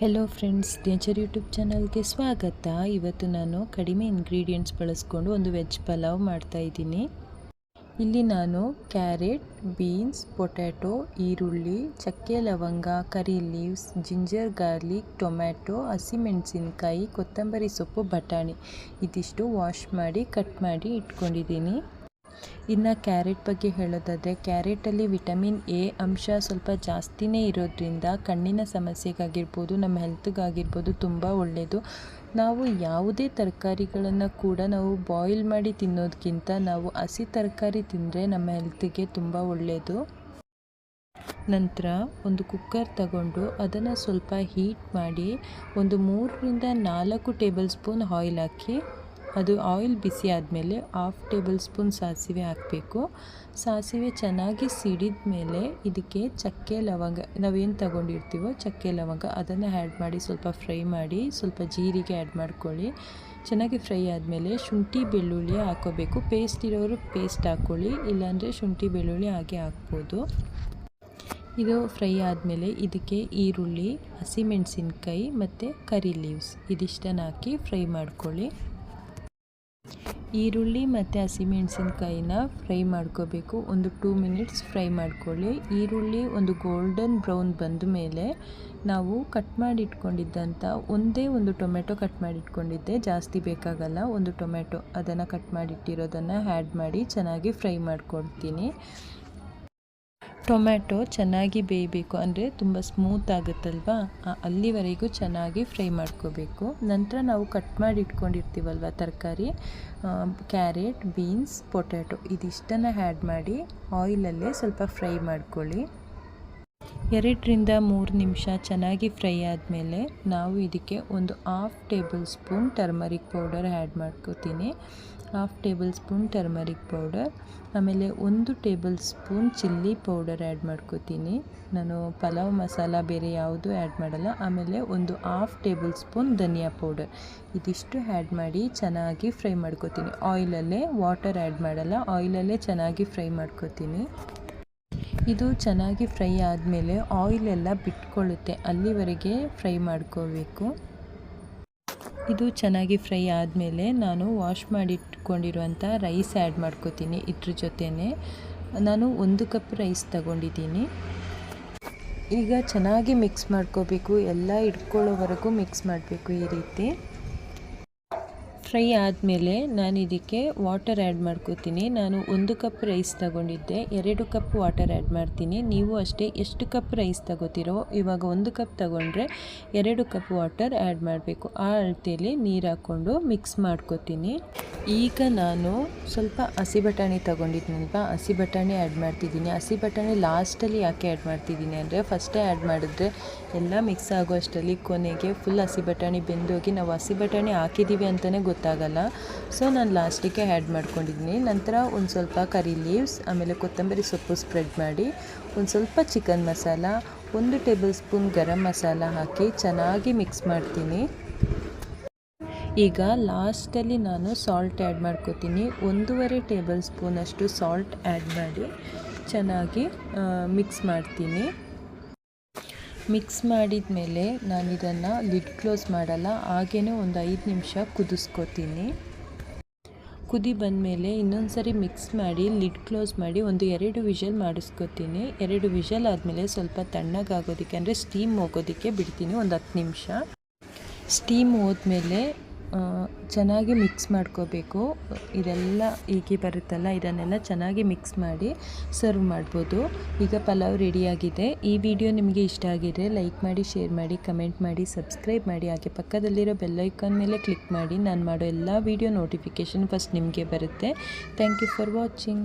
Hello friends nature YouTube ಚಾನಲ್ಗೆ ಸ್ವಾಗತ. ಇವತ್ತು ನಾನು ಕಡಿಮೆ ಇಂಗ್ರೀಡಿಯೆಂಟ್ಸ್ ಬಳಸ್ಕೊಂಡು ಒಂದು ವೆಜ್ ಪಲಾವ್ ಮಾಡ್ತಾ ಇದ್ದೀನಿ. ಇಲ್ಲಿ ನಾನು ಕ್ಯಾರೆಟ್ ಬೀನ್ಸ್ ಪೊಟ್ಯಾಟೊ ಈರುಳ್ಳಿ, ಚಕ್ಕೆ ಲವಂಗ curry leaves ginger garlic tomato ಹಸಿಮೆಣಸಿನ್ಕಾಯಿ ಕೊತ್ತಂಬರಿ ಸೊಪ್ಪು, ಬಟಾಣಿ. ಇದಿಷ್ಟು ವಾಶ್ ಮಾಡಿ ಕಟ್ ಮಾಡಿ ಇಟ್ಕೊಂಡಿದ್ದೀನಿ. ಇನ್ನು ಕ್ಯಾರೆಟ್ ಬಗ್ಗೆ ಹೇಳೋದಾದರೆ, ಕ್ಯಾರೆಟಲ್ಲಿ ವಿಟಮಿನ್ ಎ ಅಂಶ ಸ್ವಲ್ಪ ಜಾಸ್ತಿನೇ ಇರೋದ್ರಿಂದ ಕಣ್ಣಿನ ಸಮಸ್ಯೆಗಾಗಿರ್ಬೋದು, ನಮ್ಮ ಹೆಲ್ತ್ಗಾಗಿರ್ಬೋದು ತುಂಬ ಒಳ್ಳೆಯದು ನಾವು ಯಾವುದೇ ತರಕಾರಿಗಳನ್ನು ಕೂಡ ನಾವು ಬಾಯ್ಲ್ ಮಾಡಿ ತಿನ್ನೋದಕ್ಕಿಂತ ನಾವು ಹಸಿ ತರಕಾರಿ ತಿಂದರೆ ನಮ್ಮ ಹೆಲ್ತಿಗೆ ತುಂಬ ಒಳ್ಳೆಯದು ನಂತರ ಒಂದು ಕುಕ್ಕರ್ ತಗೊಂಡು ಅದನ್ನು ಸ್ವಲ್ಪ ಹೀಟ್ ಮಾಡಿ ಒಂದು ಮೂರರಿಂದ ನಾಲ್ಕು ಟೇಬಲ್ ಸ್ಪೂನ್ ಆಯಿಲ್ ಹಾಕಿ ಅದು ಆಯಿಲ್ ಬಿಸಿ ಆದಮೇಲೆ ಹಾಫ್ ಟೇಬಲ್ ಸ್ಪೂನ್ ಸಾಸಿವೆ ಹಾಕಬೇಕು. ಸಾಸಿವೆ ಚೆನ್ನಾಗಿ ಸಿಡಿದ ಮೇಲೆ ಇದಕ್ಕೆ ಚಕ್ಕೆ ಲವಂಗ, ನಾವೇನು ತಗೊಂಡಿರ್ತೀವೋ ಚಕ್ಕೆ ಲವಂಗ ಅದನ್ನು ಆ್ಯಡ್ ಮಾಡಿ ಸ್ವಲ್ಪ ಫ್ರೈ ಮಾಡಿ, ಸ್ವಲ್ಪ ಜೀರಿಗೆ ಆ್ಯಡ್ ಮಾಡ್ಕೊಳ್ಳಿ. ಚೆನ್ನಾಗಿ ಫ್ರೈ ಆದಮೇಲೆ ಶುಂಠಿ ಬೆಳ್ಳುಳ್ಳಿ ಹಾಕೋಬೇಕು. ಪೇಸ್ಟ್ ಇರೋರು ಪೇಸ್ಟ್ ಹಾಕ್ಕೊಳ್ಳಿ ಇಲ್ಲಾಂದರೆ ಶುಂಠಿ ಬೆಳ್ಳುಳ್ಳಿ ಹಾಗೆ ಹಾಕ್ಬೋದು. ಇದು ಫ್ರೈ ಆದಮೇಲೆ ಇದಕ್ಕೆ ಈರುಳ್ಳಿ, ಹಸಿಮೆಣಸಿನ್ಕಾಯಿ ಮತ್ತು ಕರಿ ಲೀವ್ಸ್ ಇದಿಷ್ಟನ್ನು ಹಾಕಿ ಫ್ರೈ ಮಾಡ್ಕೊಳ್ಳಿ. ಈರುಳ್ಳಿ ಮತ್ತು ಹಸಿಮೆಣಸಿನಕಾಯಿನ ಫ್ರೈ ಮಾಡ್ಕೋಬೇಕು. ಒಂದು ಟೂ ಮಿನಿಟ್ಸ್ ಫ್ರೈ ಮಾಡ್ಕೊಳ್ಳಿ. ಈರುಳ್ಳಿ ಒಂದು ಗೋಲ್ಡನ್ ಬ್ರೌನ್ ಬಂದ ಮೇಲೆ ನಾವು ಕಟ್ ಮಾಡಿಟ್ಕೊಂಡಿದ್ದಂಥ ಒಂದೇ ಒಂದು ಟೊಮೆಟೊ ಕಟ್ ಮಾಡಿಟ್ಕೊಂಡಿದ್ದೆ. ಜಾಸ್ತಿ ಬೇಕಾಗಲ್ಲ. ಒಂದು ಟೊಮೆಟೊ ಅದನ್ನು ಕಟ್ ಮಾಡಿಟ್ಟಿರೋದನ್ನು ಆ್ಯಡ್ ಮಾಡಿ ಚೆನ್ನಾಗಿ ಫ್ರೈ ಮಾಡ್ಕೊಳ್ತೀನಿ ಟೊಮ್ಯಾಟೊ ಚೆನ್ನಾಗಿ ಬೇಯಬೇಕು ಅಂದರೆ ತುಂಬ ಸ್ಮೂತ್ ಆಗುತ್ತಲ್ವಾ? ಅಲ್ಲಿವರೆಗೂ ಚೆನ್ನಾಗಿ ಫ್ರೈ ಮಾಡ್ಕೋಬೇಕು. ನಂತರ ನಾವು ಕಟ್ ಮಾಡಿ ಇಟ್ಕೊಂಡಿರ್ತೀವಲ್ವ ತರಕಾರಿ? ಕ್ಯಾರೆಟ್, ಬೀನ್ಸ್, ಪೊಟ್ಯಾಟೊ ಇದಿಷ್ಟನ್ನು ಆ್ಯಡ್ ಮಾಡಿ ಆಯಿಲಲ್ಲೇ ಸ್ವಲ್ಪ ಫ್ರೈ ಮಾಡ್ಕೊಳ್ಳಿ. ಎರಡರಿಂದ ಮೂರು ನಿಮಿಷ ಚೆನ್ನಾಗಿ ಫ್ರೈ ಆದಮೇಲೆ ನಾವು ಇದಕ್ಕೆ ಒಂದು half tablespoon turmeric powder add ಮಾಡ್ಕೋತೀನಿ. Half tablespoon turmeric powder ಆಮೇಲೆ ಒಂದು tablespoon chilli powder add ಮಾಡ್ಕೋತೀನಿ. ನಾನು ಪಲಾವ್ ಮಸಾಲ ಬೇರೆ ಯಾವುದು ಆ್ಯಡ್ ಮಾಡಲ್ಲ, ಆಮೇಲೆ ಒಂದು ಹಾಫ್ ಟೇಬಲ್ ಸ್ಪೂನ್ ಧನಿಯಾ ಪೌಡರ್ ಇದಿಷ್ಟು ಆ್ಯಡ್ ಮಾಡಿ ಚೆನ್ನಾಗಿ ಫ್ರೈ ಮಾಡ್ಕೋತೀನಿ. ಆಯಿಲಲ್ಲೇ ವಾಟರ್ ಆ್ಯಡ್ ಮಾಡಲ್ಲ ಆಯಿಲಲ್ಲೇ ಚೆನ್ನಾಗಿ ಫ್ರೈ ಮಾಡ್ಕೋತೀನಿ. ಇದು ಚೆನ್ನಾಗಿ ಫ್ರೈ ಆದಮೇಲೆ ಆಯಿಲ್ ಎಲ್ಲ ಬಿಟ್ಕೊಳ್ಳುತ್ತೆ. ಅಲ್ಲಿವರೆಗೆ ಫ್ರೈ ಮಾಡ್ಕೋಬೇಕು. ಇದು ಚೆನ್ನಾಗಿ ಫ್ರೈ ಆದಮೇಲೆ ನಾನು ವಾಶ್ ಮಾಡಿಟ್ಕೊಂಡಿರುವಂಥ ರೈಸ್ ಆ್ಯಡ್ ಮಾಡ್ಕೋತೀನಿ ಇದ್ರ ಜೊತೆನೇ. ನಾನು ಒಂದು ಕಪ್ ರೈಸ್ ತಗೊಂಡಿದ್ದೀನಿ. ಈಗ ಚೆನ್ನಾಗಿ ಮಿಕ್ಸ್ ಮಾಡ್ಕೋಬೇಕು. ಎಲ್ಲ ಇಟ್ಕೊಳ್ಳೋವರೆಗೂ ಮಿಕ್ಸ್ ಮಾಡಬೇಕು ಈ ರೀತಿ. ಫ್ರೈ ಆದಮೇಲೆ ನಾನು ಇದಕ್ಕೆ ವಾಟರ್ ಆ್ಯಡ್ ಮಾಡ್ಕೋತೀನಿ. ನಾನು ಒಂದು ಕಪ್ ರೈಸ್ ತಗೊಂಡಿದ್ದೆ. ಎರಡು ಕಪ್ ವಾಟರ್ ಆ್ಯಡ್ ಮಾಡ್ತೀನಿ. ನೀವು ಅಷ್ಟೇ ಎಷ್ಟು ಕಪ್ ರೈಸ್ ತಗೋತಿರೋ, ಇವಾಗ ಒಂದು ಕಪ್ ತಗೊಂಡ್ರೆ ಎರಡು ಕಪ್ ವಾಟರ್ ಆ್ಯಡ್ ಮಾಡಬೇಕು. ಆ ಅಳತೆಯಲ್ಲಿ ನೀರು ಹಾಕ್ಕೊಂಡು ಮಿಕ್ಸ್ ಮಾಡ್ಕೋತೀನಿ. ಈಗ ನಾನು ಸ್ವಲ್ಪ ಹಸಿ ಬಟಾಣಿ ತೊಗೊಂಡಿದ್ದೀನಲ್ವ ಹಸಿ ಬಟಾಣಿ ಆ್ಯಡ್ ಮಾಡ್ತಿದ್ದೀನಿ. ಹಸಿ ಬಟಾಣಿ ಲಾಸ್ಟಲ್ಲಿ ಯಾಕೆ ಆ್ಯಡ್ ಮಾಡ್ತಿದ್ದೀನಿ ಅಂದರೆ ಫಸ್ಟೇ ಆ್ಯಡ್ ಮಾಡಿದ್ರೆ ಎಲ್ಲ ಮಿಕ್ಸ್ ಆಗೋ ಅಷ್ಟರಲ್ಲಿ ಕೊನೆಗೆ ಫುಲ್ ಹಸಿ ಬಟಾಣಿ ಬೆಂದೋಗಿ ನಾವು ಹಸಿ ಬಟಾಣಿ ಹಾಕಿದ್ದೀವಿ ಅಂತಲೇ ಗೊತ್ತಾಗಲ್ಲ. ಸೊ ನಾನು ಲಾಸ್ಟಿಗೆ ಆ್ಯಡ್ ಮಾಡ್ಕೊಂಡಿದ್ದೀನಿ. ನಂತರ ಒಂದು ಸ್ವಲ್ಪ ಕರಿ ಲೀವ್ಸ್ ಆಮೇಲೆ ಕೊತ್ತಂಬರಿ ಸೊಪ್ಪು ಸ್ಪ್ರೆಡ್ ಮಾಡಿ ಒಂದು ಸ್ವಲ್ಪ ಚಿಕನ್ ಮಸಾಲ, ಒಂದು ಟೇಬಲ್ ಸ್ಪೂನ್ ಗರಂ ಮಸಾಲ ಹಾಕಿ ಚೆನ್ನಾಗಿ ಮಿಕ್ಸ್ ಮಾಡ್ತೀನಿ. ಈಗ ಲಾಸ್ಟಲ್ಲಿ ನಾನು ಸಾಲ್ಟ್ ಆ್ಯಡ್ ಮಾಡ್ಕೋತೀನಿ. ಒಂದೂವರೆ ಟೇಬಲ್ ಸ್ಪೂನಷ್ಟು ಸಾಲ್ಟ್ ಆ್ಯಡ್ ಮಾಡಿ ಚೆನ್ನಾಗಿ ಮಿಕ್ಸ್ ಮಾಡ್ತೀನಿ. ಮಿಕ್ಸ್ ಮಾಡಿದ ಮೇಲೆ ನಾನು ಇದನ್ನು ಲಿಡ್ ಕ್ಲೋಸ್ ಮಾಡಲ್ಲ ಹಾಗೇ ಒಂದು ಐದು ನಿಮಿಷ ಕುದಿಸ್ಕೋತೀನಿ. ಕುದಿ ಬಂದಮೇಲೆ ಇನ್ನೊಂದು ಸರಿ ಮಿಕ್ಸ್ ಮಾಡಿ, ಲಿಡ್ ಕ್ಲೋಸ್ ಮಾಡಿ ಒಂದು ಎರಡು ವಿಷಲ್ ಮಾಡಿಸ್ಕೊತೀನಿ. ಎರಡು ವಿಷಲ್ ಆದಮೇಲೆ ಸ್ವಲ್ಪ ತಣ್ಣಗಾಗೋದಕ್ಕೆ, ಅಂದರೆ ಸ್ಟೀಮ್ ಹೋಗೋದಕ್ಕೆ ಬಿಡ್ತೀನಿ, ಒಂದು ಹತ್ತು ನಿಮಿಷ. ಸ್ಟೀಮ್ ಹೋದ್ಮೇಲೆ ಚೆನ್ನಾಗಿ ಮಿಕ್ಸ್ ಮಾಡ್ಕೋಬೇಕು. ಇದೆಲ್ಲ ಹೀಗೆ ಬರುತ್ತಲ್ಲ, ಇದನ್ನೆಲ್ಲ ಚೆನ್ನಾಗಿ ಮಿಕ್ಸ್ ಮಾಡಿ ಸರ್ವ್ ಮಾಡ್ಬೋದು. ಈಗ ಪಲಾವ್ ರೆಡಿಯಾಗಿದೆ ಈ ವಿಡಿಯೋ ನಿಮಗೆ ಇಷ್ಟ ಆಗಿದೆ ಲೈಕ್ ಮಾಡಿ ಶೇರ್ ಮಾಡಿ ಕಮೆಂಟ್ ಮಾಡಿ ಸಬ್ಸ್ಕ್ರೈಬ್ ಮಾಡಿ. ಹಾಗೆ ಪಕ್ಕದಲ್ಲಿರೋ ಬೆಲ್ಲೈಕಾನ್ ಮೇಲೆ ಕ್ಲಿಕ್ ಮಾಡಿ. ನಾನು ಮಾಡೋ ಎಲ್ಲ ವೀಡಿಯೋ ನೋಟಿಫಿಕೇಷನ್ ಫಸ್ಟ್ ನಿಮಗೆ ಬರುತ್ತೆ. Thank you for watching